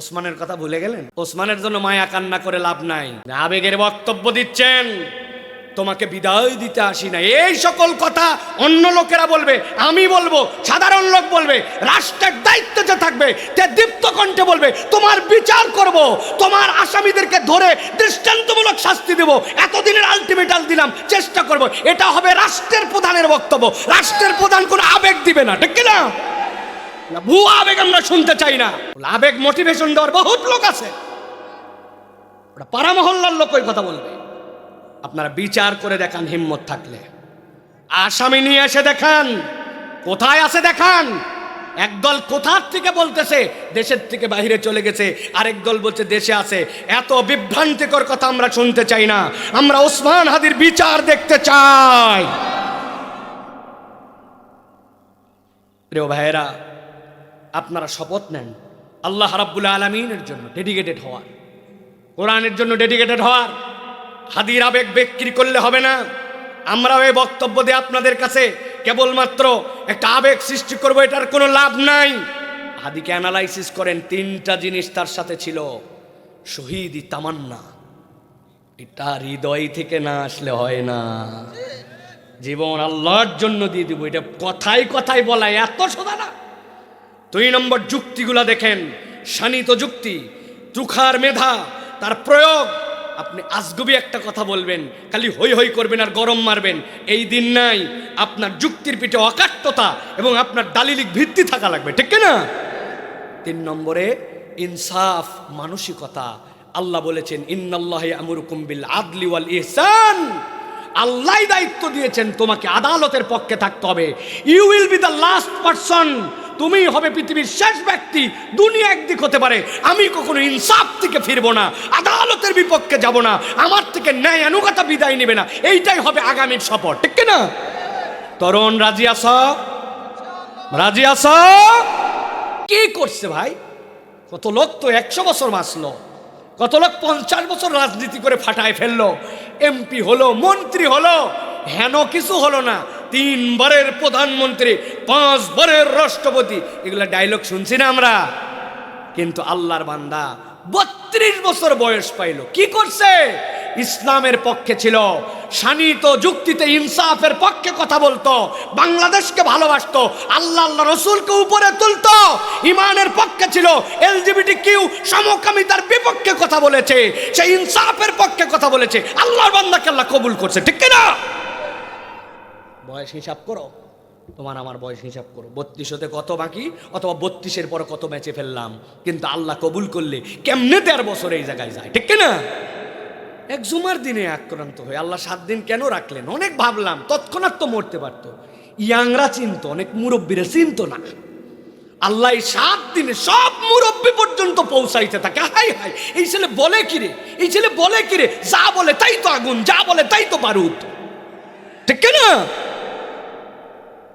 ওসমানের কথা ভুলে গেলেন? ওসমানের জন্য মায়া কান্না করে লাভ নাই। আবেগের বক্তব্য দিচ্ছেন। তোমাকে বিদায় দিতে আসি না এই সকল কথা অন্য লোকেরা বলবে, আমি বলব, সাধারণ লোক বলবে, রাষ্ট্রের দায়িত্ব যে থাকবে তে দীপ্ত কণ্ঠে বলবে, তোমার বিচার করব, তোমার আসামিদেরকে ধরে দৃষ্টান্তমূলক শাস্তি দেব, এতদিনের আলটিমেটাল দিলাম, চেষ্টা করব। এটা হবে রাষ্ট্রের প্রধানের বক্তব্য। রাষ্ট্রের প্রধান কোনো আবেগ দিবে না, ঠিক কি না আবেগ আমরা শুনতে চাই না। আবেগ মোটিভেশন দেওয়ার বহুত লোক আছে। ওটা পাড়া মহল্লার লোক ওই কথা বলবে। আপনারা বিচার করে দেখান হিম্মত থাকলে। আসামি নিয়ে এসে দেখান। কোথায় আছে দেখান? একদল কোথার থেকে বলতেছে? দেশের থেকে বাইরে চলে গেছে। আরেক দল বলছে, দেশে আছে। এত বিভ্রান্তিকর কথা আমরা শুনতে চাই না। আমরা ওসমান হাদির বিচার দেখতে চাই। প্রিয় ভাইয়েরা আপনারা শপথ নেন। আল্লাহ রাব্বুল আলমিনের জন্য ডেডিকেটেড হওয়ার। কোরআনের জন্য ডেডিকেটেড হওয়ার। হাদির আবেগ বিক্রি করলে হবে না। আমরাও এই বক্তব্য দিয়ে আপনাদের কাছে কেবলমাত্র একটা আবেগ সৃষ্টি করব, এটার কোনো লাভ নাই। হাদিকে অ্যানালাইসিস করেন, তিনটা জিনিস তার সাথে ছিল। শহীদি তামান্না। এটা হৃদয় থেকে না আসলে হয় না। জীবন আল্লাহর জন্য দিয়ে দিব, এটা কথাই কথাই বলা, এত সোজা দুই নম্বর যুক্তিগুলা দেখেন। শানিত যুক্তি, তুখার মেধা, তার প্রয়োগ। আপনি আজগুবি একটা কথা বলবেন, খালি হই হই করবেন আর গরম মারবেন। এই দিন নাই, আপনার যুক্তির পিঠে অকাট্যতা এবং আপনার দালিলিক ভিত্তি থাকা লাগবে, ঠিক না তিন নম্বরে, ইনসাফ, মানসিকতা। আল্লাহ বলেছেন, ইন্নাল্লাহ আমরুকুম বিল আদলি ওয়াল ইহসান। আল্লাহ দায়িত্ব দিয়েছেন, তোমাকে আদালতের পক্ষে থাকতে হবে। You will be the last person তুমি হবে পৃথিবীর শেষ ব্যক্তি, দুনিয়া একদিক হতে পারে। আমি কখনো ইনসাফ থেকে ফিরবো না, আদালতের বিপক্ষে যাব না, আমার থেকে ন্যায় অনুগতা বিদায় নেবে না। এইটাই হবে আগামীর শপথ। ঠিক না তরুণ, রাজি আস রাজি আস কি করছে ভাই? কত লোক তো একশো বছর বাঁচলো। কত লোক পঞ্চাশ বছর রাজনীতি করে ফাটায় ফেলল। এমপি হলো, মন্ত্রী হলো, হেন কিছু হলো না। তিনবারের প্রধানমন্ত্রী পাঁচবারের রাষ্ট্রপতি। এগুলো ডায়লগ শুনছি না আমরা। কিন্তু আল্লাহর বান্দা বত্রিশ বছর বয়স পাইল। কি করছে? ইসলামের পক্ষে ছিল। শানিত যুক্তিতে ইনসাফের পক্ষে কথা বলতো। বাংলাদেশকে ভালোবাসতো। আল্লাহ আল্লাহ রসুলকে উপরে তুলতো। ইমানের পক্ষে ছিল। এলজিবিটি কিউ সমকামিতার বিপক্ষে কথা বলেছে। সে ইনসাফের পক্ষে কথা বলেছে। আল্লাহর বান্দাকে আল্লাহ কবুল করছে। ঠিক না বয়স হিসাব করো। তোমার আমার বয়স হিসাব করো। বত্রিশ হতে কত বাকি? অথবা বত্রিশের পরে কত ম্যাচে ফেললাম? কিন্তু আল্লাহ কবুল করলে কেমনে দেড় বছর এই জায়গায় যায়? ঠিক না এক জুমার দিনে আক্রান্ত হয়ে আল্লাহ সাত দিন কেন রাখলেন? অনেক ভাবলাম, তৎক্ষণাৎ তো মরতে পারতো। ইয়াংরা চিনত, অনেক মুরব্বীরা চিনত না। আল্লাহ সাত দিনে সব মুরব্বী পর্যন্ত পৌঁছাইতে থাকে। হাই হাই এই ছেলে বলে কিরে এই ছেলে বলে কিরে যা বলে তাই তো আগুন, যা বলে তাই তো বারুদ। ঠিক না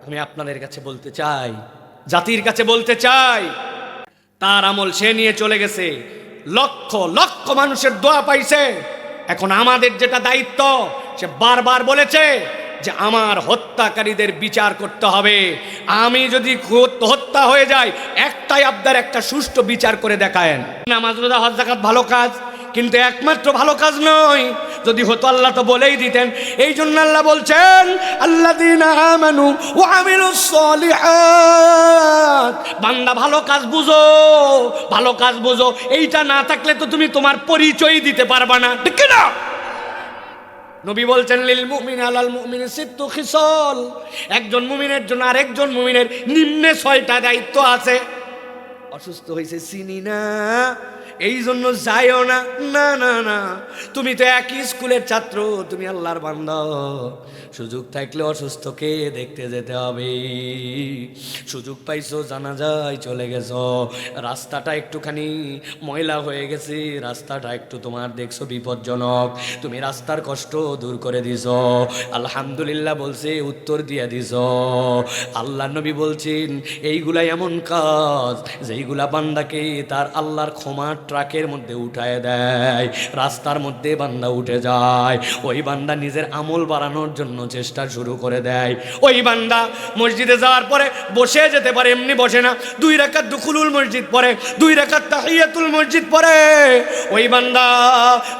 আমি আপনাদের কাছে বলতে চাই, জাতির কাছে বলতে চাই, তার আমল সে নিয়ে চলে গেছে। লক্ষ লক্ষ মানুষের দোয়া পাইছে। এখন আমাদের যেটা দায়িত্ব, সে বারবার বলেছে যে আমার হত্যাকারীদের বিচার করতে হবে। আমি যদি হত- হত্যা হয়ে যাই, একটাই আবদার, একটা সুষ্ঠু বিচার করে দেখায়েন। নামাজ রোজা, হজ ভালো কাজ। কিন্তু একমাত্র ভালো কাজ নয়। যদি হতো আল্লাহ তো বলেই দিতেন। এই জন্য আল্লাহ বলছেন আল্লাহ আমানু ও সলিহাত। বান্দা, ভালো কাজ বুঝো, ভালো কাজ বুঝো। এইটা না থাকলে তো তুমি তোমার পরিচয় দিতে পারবা না। ঠিক না? নবী বলছেন, লিল মুমিন আলাল মুমিন সিত্তু খিসল। একজন মুমিনের জন্য আরেকজন মুমিনের নিম্নে ছয়টা দায়িত্ব আছে। অসুস্থ হয়েছে চিনি না এই জন্য যাইও না। না না না। তুমি তো একই স্কুলের ছাত্র, তুমি আল্লাহর বান্দা। সুযোগ থাকলে অসুস্থকে দেখতে যেতে হবে। সুযোগ পাইছো জানা যায় চলে গেছো। রাস্তাটা একটুখানি ময়লা হয়ে গেছে। রাস্তাটা একটু তোমার দেখছ বিপজ্জনক। তুমি রাস্তার কষ্ট দূর করে দিছ। আলহামদুলিল্লাহ বলছে, উত্তর দিয়ে দিছ। আল্লাহ নবী বলছেন, এইগুলা এমন কাজ, যেইগুলা বান্দাকে তার আল্লাহর ক্ষমার ট্রাকের মধ্যে উঠায় দেয়, রাস্তার মধ্যে বান্দা উঠে যায়। ওই বান্দা নিজের আমল বাড়ানোর জন্য চেষ্টা শুরু করে দেয়। ওই বান্দা মসজিদে যাওয়ার পরে বসে যেতে পারে, এমনি বসে না। দুই রাকাত দুখুলুল মসজিদ পড়ে, দুই রাকাত তাহিয়াতুল মসজিদ পড়ে। ওই বান্দা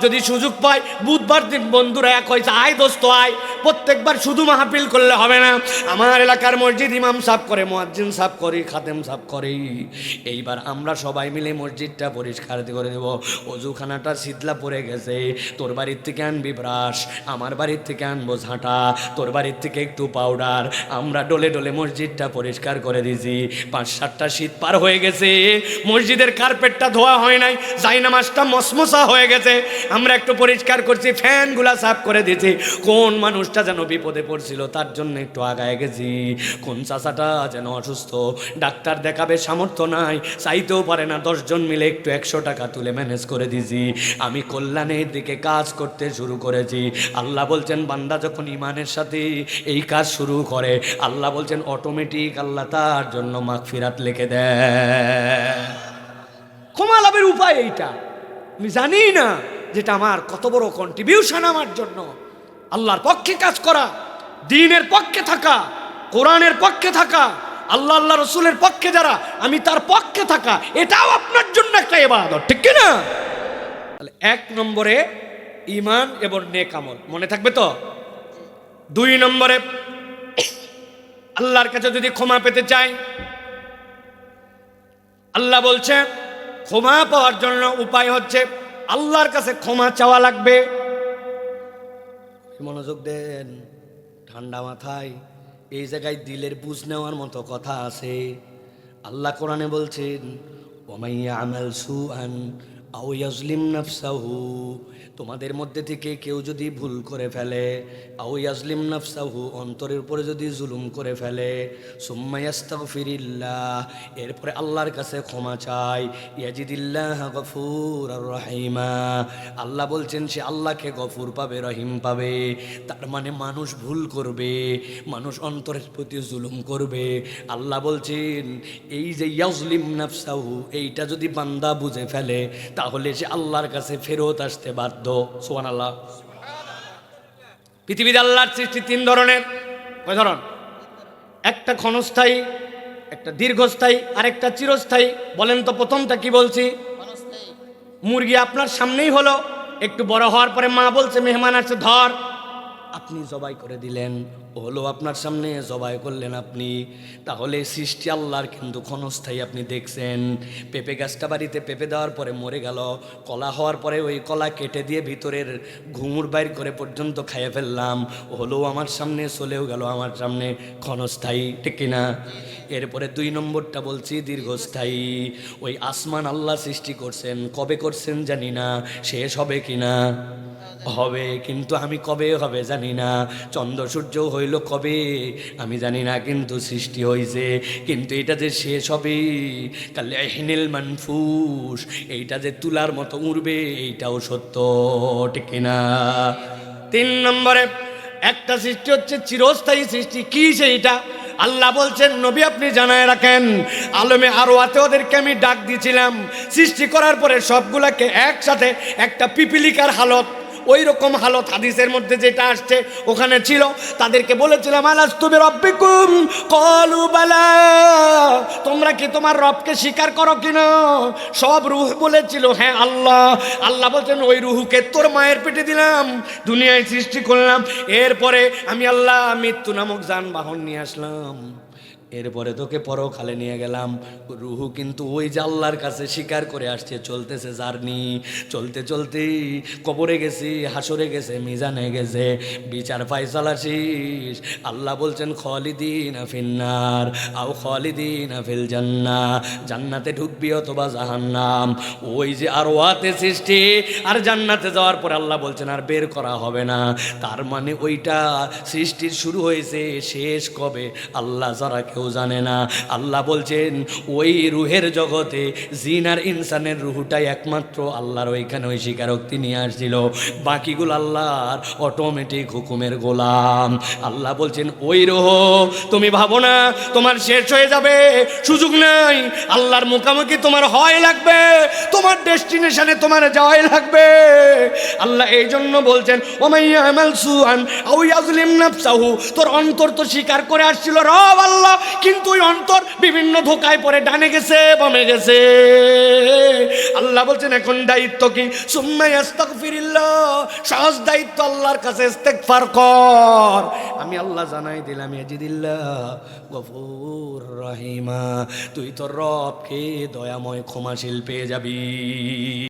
যদি সুযোগ পায়, বুধবার দিন বন্ধুরা এক হয়েছে, আয় দোস্ত, আয়। প্রত্যেকবার শুধু মাহফিল করলে হবে না। আমার এলাকার মসজিদ ইমাম সাফ করে, মোয়াজ্জিন সাফ করি খাতেম সাফ করি। এইবার আমরা সবাই মিলে মসজিদটা পরিষ্কার করে দেব অজুখানাটা শীতলা পড়ে গেছে। তোর বাড়ির থেকে আনবি ব্রাশ, আমার বাড়ির থেকে আনব ঝাঁটা, তোর বাড়ির থেকে একটু পাউডার। আমরা ডলে ডলে মসজিদটা পরিষ্কার করে দিয়েছি পাঁচ সাতটা শীত পার হয়ে গেছে। মসজিদের কার্পেটটা ধোয়া হয় নাই। জাইনামাজটা মসমসা হয়ে গেছে। আমরা একটু পরিষ্কার করছি, ফ্যানগুলা সাফ করে দিয়েছি কোন মানুষটা যেন বিপদে পড়ছিল, তার জন্য একটু আগায় গেছি। কোন চাচাটা যেন অসুস্থ, ডাক্তার দেখাবে সামর্থ্য নাই। চাইতেও পারে না, দশজন মিলে একটু একশো টাকা তুলে ম্যানেজ করে দিয়েছি। আমি কল্যাণের দিকে কাজ করতে শুরু করেছি। আল্লাহ বলছেন, বান্দা যখন ইমানের সাথে এই কাজ শুরু করে, আল্লাহ বলছেন অটোমেটিক আল্লাহ তার জন্য মাগফিরাত লিখে দেয় ক্ষমা লাভের উপায় এইটা। আমি জানি না যেটা আমার কত বড় কন্ট্রিবিউশন আমার জন্য। আল্লাহর পক্ষে কাজ করা, দিনের পক্ষে থাকা, কোরআনের পক্ষে থাকা, আল্লাহ আল্লাহ রসুলের পক্ষে যারা, আমি তার পক্ষে থাকা, এটাও আপনার জন্য একটা এবাদত ঠিক না তাহলে এক নম্বরে ইমান এবং নেকামল মনে থাকবে তো? দুই নম্বরে, আল্লাহর কাছে যদি ক্ষমা পেতে চাই, আল্লাহ বলছে ক্ষমা পাওয়ার জন্য উপায় হচ্ছে, আল্লাহর কাছে ক্ষমা চাওয়া লাগবে। মনোযোগ দেন, ঠান্ডা মাথায়, এই জায়গায় দিলের বুঝ নেওয়ার মতো কথা আছে। আল্লাহ কোরআনে বলছেন ওমাইয়া আমাল সুআন আও ইয়াজলিম নাফসাহু, তোমাদের মধ্যে থেকে কেউ যদি ভুল করে ফেলে, আও ইয়াজলিম নাফসাহু, অন্তরের উপরে যদি জুলুম করে ফেলে সুম্মায়াস্তাগফিরিল্লাহ এরপরে আল্লাহর কাছে ক্ষমা চাই, ইয়াজিদিল্লাহ গফুর আর রহিমা। আল্লাহ বলছেন, সে আল্লাহকে গফুর পাবে, রহিম পাবে, তার মানে মানুষ ভুল করবে, মানুষ অন্তরের প্রতি জুলুম করবে। আল্লাহ বলছেন, এই যে ইয়াজলিম নাফসাহু, এইটা যদি বান্দা বুঝে ফেলে তাহলে সে আল্লাহর কাছে ফেরত আসতে বাধ্য। সোহান আল্লাহ পৃথিবীতে আল্লাহর সৃষ্টি তিন ধরনের। কয় ধরন? একটা ক্ষণস্থায়ী একটা দীর্ঘস্থায়ী আর একটা চিরস্থায়ী। বলেন তো প্রথমটা কি বলছি? মুরগি আপনার সামনেই হলো। একটু বড় হওয়ার পরে মা বলছে মেহমান আছে ধর। আপনি জবাই করে দিলেন। হলো আপনার সামনে জবাই করলেন আপনি। তাহলে সৃষ্টি আল্লাহর কিন্তু ক্ষণস্থায়ী, আপনি দেখছেন। পেঁপে গাছটা বাড়িতে পেঁপে দেওয়ার পরে মরে গেল। কলা হওয়ার পরে ওই কলা কেটে দিয়ে ভিতরের ঘুঙুর বাইর করে পর্যন্ত খাইয়ে ফেললাম। হলো আমার সামনে চলেও গেল, আমার সামনে ক্ষণস্থায়ী, ঠিক কিনা এরপরে দুই নম্বরটা বলছি, দীর্ঘস্থায়ী। ওই আসমান আল্লাহ সৃষ্টি করছেন, কবে করছেন জানি না। শেষ হবে কিনা হবে, কিন্তু আমি কবে হবে জানি না। চন্দ্র সূর্য হইল কবে? আমি জানি না, কিন্তু সৃষ্টি হয়েছে কিন্তু এটা যে শেষ হবে, কালে হিনেল মানফুস, এইটা যে তুলার মতো উড়বে, এইটাও সত্য, ঠিক কিনা তিন নম্বরে, একটা সৃষ্টি হচ্ছে, চিরস্থায়ী সৃষ্টি। কি সেইটা আল্লাহ বলছেন, নবী আপনি জানায় রাখেন, আলমে আরও আতে ওদেরকে আমি ডাক দিয়েছিলাম সৃষ্টি করার পরে সবগুলাকে একসাথে একটা পিপিলিকার হালত ওই রকম হালত হাদিসের মধ্যে যেটা আসছে, ওখানে ছিল, তাদেরকে বলেছিলাম আলাস তুমি রব্বিকুম? কলু বালা। তোমরা কি তোমার রবকে স্বীকার করো কিনা সব রুহ বলেছিল হ্যাঁ আল্লাহ। আল্লাহ বলছেন, ওই রুহুকে তোর মায়ের পেটে দিলাম, দুনিয়ায় সৃষ্টি করলাম। এরপরে আমি আল্লাহ মৃত্যু নামক যানবাহন নিয়ে আসলাম। এরপরে তোকে পরখালে নিয়ে গেলাম। রুহু কিন্তু ওই জাল্লার কাছে স্বীকার করে আসছে, চলতেছে জার্নি, চলতে চলতে কবরে গেছি হাসরে গেছে, মিজানে গেছে। বিচার ফাইসালা শেষ। আল্লাহ বলছেন, খলিদিন ফিন্নার, আও খলিদিন ফিল জান্না। জান্নাতে ঢুকবি অথবা জাহান্নাম। ওই যে আর ওয়াতে সৃষ্টি, আর জান্নাতে যাওয়ার পর আল্লাহ বলছেন, আর বের করা হবে না। তার মানে ওইটা সৃষ্টির শুরু হয়েছে, শেষ কবে? আল্লাহ যারা কেউ কেউ জানে না। আল্লাহ বলছেন, ওই রুহের জগতে জিন আর ইনসানের রুহুটাই একমাত্র আল্লাহর ওইখানে ওই স্বীকারোক্তি নিয়ে আসছিল। বাকিগুলো আল্লাহর অটোমেটিক হুকুমের গোলাম। আল্লাহ বলছেন, ওই রোহ, তুমি ভাবো না, তোমার শেষ হয়ে যাবে, সুযোগ নেই। আল্লাহর মুখামুখি তোমার হয় লাগবে, তোমার ডেস্টিনেশনে তোমার যাওয়াই লাগবে। আল্লাহ এই জন্য বলছেন ওমাইয়া আমাল সুআন আউ ইয়াজলিম নাফসাহু। তোর অন্তর তো স্বীকার করে আসছিল, রব আল্লাহ কিন্তু ওই অন্তর বিভিন্ন ধোকায় পরে ডানে গেছে, বামে গেছে। আল্লাহ বলছেন, এখন দায়িত্ব কি? সুম্মাই আস্তাগফিরিল্লাহ সহজ দায়িত্ব আল্লাহর কাছে, ইস্তেগফার কর। আমি আল্লাহ জানাই দিলাম, ইয়াজিদিল্লাহ, গফুর রহিমা, তুই তোর রবকে দয়াময় ক্ষমাশীল পেয়ে যাবি।